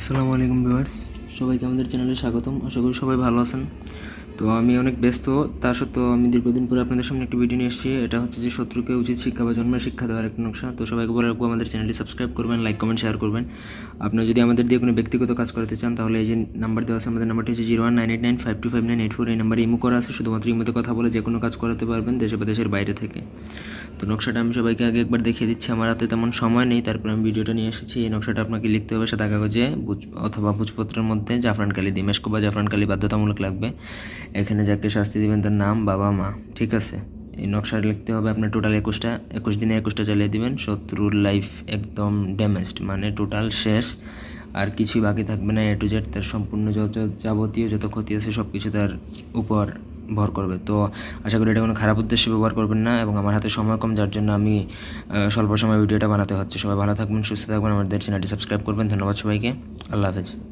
আসসালামু আলাইকুম ভিউয়ার্স সবাইকে আমাদের চ্যানেলে স্বাগতম। আশা করি সবাই ভালো আছেন। তো আমি অনেক ব্যস্ত, তা সত্ত্বেও আমি দীর্ঘদিন পরে আপনাদের সামনে একটি ভিডিও নিয়ে এসেছি। এটা হচ্ছে যে শত্রুকে উচিত শিক্ষা বা জন্মের শিক্ষা দেওয়ার একটা নকশা। তো সবাইকে বলে রাখব, আমাদের চ্যানেলটি সাবস্ক্রাইব করবেন লাইক কমেন্ট শেয়ার করবেন। আপনি যদি আমাদের দিয়ে কোনো ব্যক্তিগত কাজ করাতে চান, তাহলে এই যে নাম্বার দেওয়া আছে, আমাদের নাম্বারটি হচ্ছে zero one nine eight nine five two five nine eight four এই নাম্বারে ইমো করা আছে, শুধুমাত্র ইমোতে কথা বলে যে কোনো কাজ করাতে পারবেন দেশে বা দেশের বাইরে থেকে। তো নকশাটা আমি সবাইকে আগে একবার দেখিয়ে দিচ্ছি। আমার হাতে তেমন সময় নেই, তারপর আমি ভিডিওটা নিয়ে এসেছি। এই নকশাটা আপনাকে লিখতে হবে সাদা কাগজে অথবা ভোজপত্রের মধ্যে, জাফরান কালি দিমেস্ক বা জাফরান কালি বাধ্যতামূলক লাগবে। এখানে যাকে শাস্তি দেবেন তার নাম বাবা, মা, ঠিক আছে? এই নকশাটা লিখতে হবে আপনার টোটাল একুশটা, একুশ দিনে একুশটা চালিয়ে দিবেন, শত্রুর লাইফ একদম ড্যামেজড মানে টোটাল শেষ। আর কিছুই বাকি থাকবে না এ টু জেড তার সম্পূর্ণ যত যাবতীয় যত ক্ষতি আছে সব কিছু তার উপর ভর করবে। তো আশা করি এটা কোনো খারাপ উদ্দেশ্যে ব্যবহার করবেন না এবং আমার হাতে সময় কম, যার জন্য আমি স্বল্প সময় ভিডিওটা বানাতে হচ্ছে। সবাই ভালো থাকবেন, সুস্থ থাকবেন, আমাদের চ্যানেলটি সাবস্ক্রাইব করবেন। ধন্যবাদ সবাইকে। আল্লাহ হাফেজ।